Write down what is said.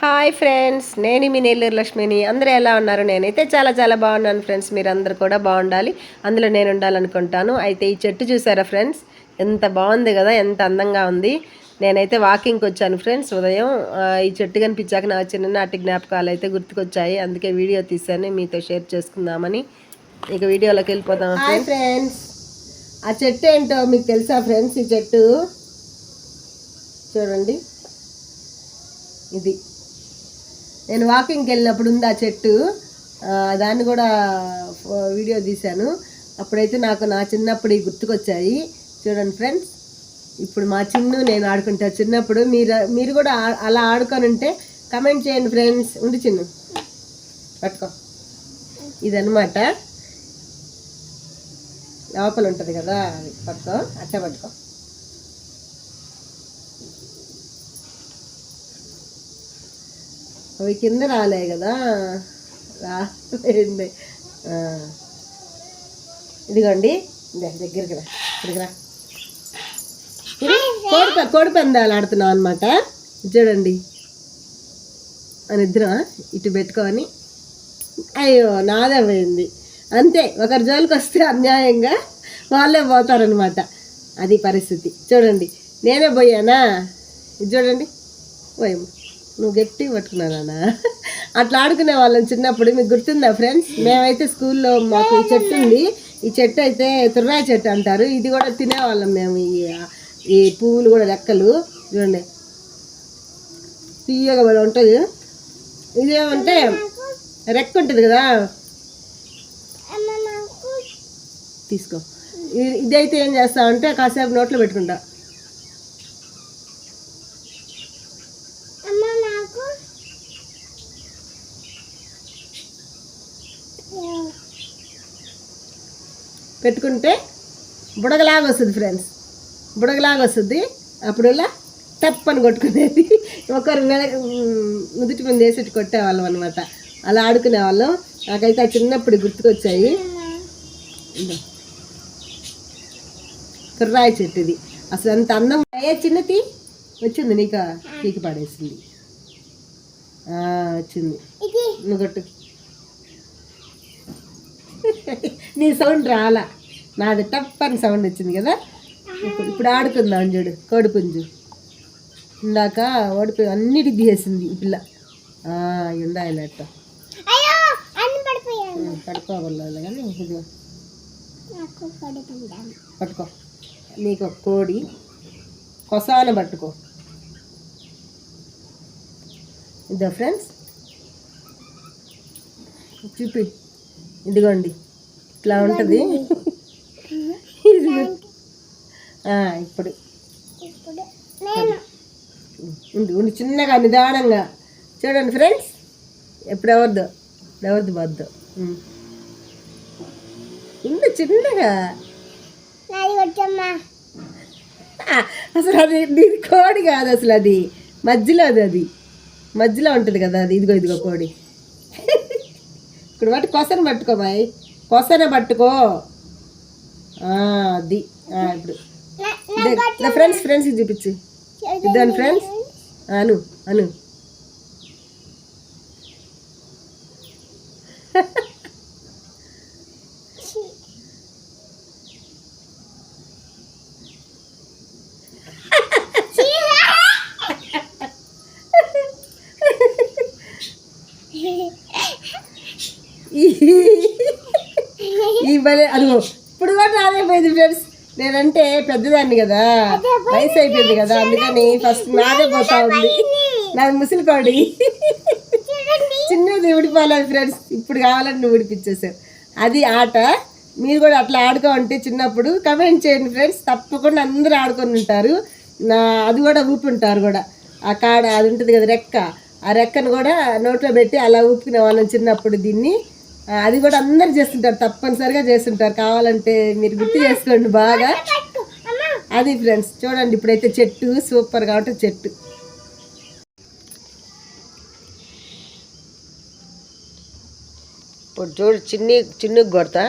Hi friends నేను మీ నెల్లూరు లక్ష్మిని. అందరూ ఎలా ఉన్నారు? నేనైతే చాలా చాలా బాగున్నాను ఫ్రెండ్స్ మీరు అందరు కూడా బాగుండాలి. అందులో నేను ఉండాలనుకుంటాను. అయితే ఈ చెట్టు చూసారా ఫ్రెండ్స్ ఎంత బాగుంది కదా? ఎంత అందంగా ఉంది. నేనైతే వాకింగ్కి వచ్చాను ఫ్రెండ్స్ ఉదయం ఈ చెట్టు కనిపించాక నా చిన్ననాటి జ్ఞాపకాలు అయితే గుర్తుకొచ్చాయి. అందుకే వీడియో తీశాను. మీతో షేర్ చేసుకుందామని. ఇక వీడియోలోకి వెళ్ళిపోతాం హాయ్ ఫ్రెండ్స్ ఆ చెట్టు ఏంటో మీకు తెలుసా ఫ్రెండ్స్ ఈ చెట్టు చూడండి. ఇది. నేను వాకింగ్కి వెళ్ళినప్పుడు ఉంది ఆ చెట్టు. దాన్ని కూడా వీడియో తీశాను. అప్పుడైతే నాకు నా చిన్నప్పుడు ఇవి గుర్తుకొచ్చాయి. చూడండి ఫ్రెండ్స్ ఇప్పుడు మా చిన్ను నేను ఆడుకుంటా. చిన్నప్పుడు మీరు మీరు కూడా అలా ఆడుకొని ఉంటే కమెంట్ చేయండి ఫ్రెండ్స్ ఉండి చిన్ను. పట్టుకో. ఇదనమాట లోపల ఉంటుంది కదా అది. పట్టుకో. అట్ట పట్టుకో. అవి కింద రాలే కదా. రాలేండి ఇదిగోండి. దగ్గరికి రా ఇక్కడికి రా. కోడి కోడి పందాలు ఆడుతున్నాం అనమాట చూడండి. అని ఇద్దరం ఇటు పెట్టుకొని. అయ్యో నాదే పోయింది. అంతే ఒకరి జోలికి వస్తే అన్యాయంగా వాళ్ళే పోతారనమాట అది పరిస్థితి. చూడండి నేనే పోయానా? ఇది చూడండి. పోయాము నువ్వు గట్టి పట్టుకున్నానా అట్లా ఆడుకునే వాళ్ళం చిన్నప్పుడు. మీకు గుర్తుందా ఫ్రెండ్స్? మేమైతే స్కూల్లో మాకు ఈ చెట్టు ఉంది. ఈ చెట్టు అయితే తుర్రాయ చెట్టు అంటారు. ఇది కూడా తినేవాళ్ళం మేము ఈ ఈ పువ్వులు కూడా రెక్కలు. చూడండి తీయగా కూడా ఉంటుంది. ఇదేమంటే రెక్క ఉంటుంది కదా? తీసుకో. ఇదైతే ఏం చేస్తామంటే కాసేపు నోట్లో పెట్టుకుంటా. పెట్టుకుంటే బుడగలాగా వస్తుంది ఫ్రెండ్స్ బుడగలాగా వస్తుంది. అప్పుడల్లా తప్పని కొట్టుకునేది. ఒకరు ముదుటి మీద వేసేటి కొట్టేవాళ్ళం అనమాట అలా ఆడుకునే వాళ్ళం నాకైతే ఆ చిన్నప్పుడు గుర్తుకొచ్చాయి. కుర్రాయి చెట్టు ఇది అసలు అంత అందం అయ్యే చిన్నది? వచ్చింది నీకు. పీకి పడేసింది. వచ్చింది. నువ్వు కొట్టు. నీ సౌండ్ రాలా? నాది టప్పని సౌండ్ వచ్చింది కదా? ఇప్పుడు ఇప్పుడు ఆడుకుందాం చూడు కోడిపుంజు. ఇందాక ఓడిపోయి అన్నిటికి తీసేసింది ఈ పిల్ల. ఉండాలి అట్ట పడుకోవాలి కానీ పట్టుకో. నీకు ఒక కోడి. కొసాన పట్టుకో. ఇదో ఫ్రెండ్స్. చూపి. ఇదిగోండి. ఇట్లా ఉంటుంది. ఇప్పుడు. ఉండి ఉండి చిన్నగా నిదానంగా. చూడండి ఫ్రెండ్స్ ఎప్పుడు ఎవరిదో ఎవరిది వద్దు ఉండు చిన్నగా. అసలు అది ఇది కోడి కాదు అసలు అది. మధ్యలో అది అది. మధ్యలో ఉంటుంది కదా అది. ఇదిగో ఇదిగో కోడి. ఇప్పుడు పట్టు కొసన పట్టుకో బాయ్. కొసన పట్టుకో. ఆ, అది ఇప్పుడు. ఫ్రెండ్స్ ఫ్రెండ్స్కి చూపించు. ఇద్దాను ఫ్రెండ్స్. అను అను. ఈ భలే అదిగో ఇప్పుడు కూడా నాదే పోయింది ఫ్రెండ్స్ నేనంటే పెద్దదాన్ని కదా. వయసు అయిపోయింది కదా. అందుకని ఫస్ట్ నాదే పోతా ఉంది. నాది ముసలి కోడి చిన్నది ఊడిపోలేదు ఫ్రెండ్స్ ఇప్పుడు కావాలని నువ్వు ఊడిపించేసావు అది ఆట. మీరు కూడా అట్లా ఆడుకోమంటే చిన్నప్పుడు కమెంట్ చేయండి ఫ్రెండ్స్ తప్పకుండా అందరూ ఆడుకొని ఉంటారు. నా అది కూడా ఊపి ఉంటారు కూడా. ఆ కాడ అది ఉంటుంది కదా రెక్క. ఆ రెక్కను కూడా నోట్లో పెట్టి అలా ఊపుకునే వాళ్ళం చిన్నప్పుడు దీన్ని. అది కూడా అందరు చేస్తుంటారు తప్పనిసరిగా చేస్తుంటారు. కావాలంటే మీరు గుర్తు చేసుకోండి బాగా. అది ఫ్రెండ్స్ చూడండి ఇప్పుడైతే చెట్టు సూపర్గా ఉంటుంది చెట్టు. ఇప్పుడు చూడు చిన్ని చిన్నుకు కొడతా.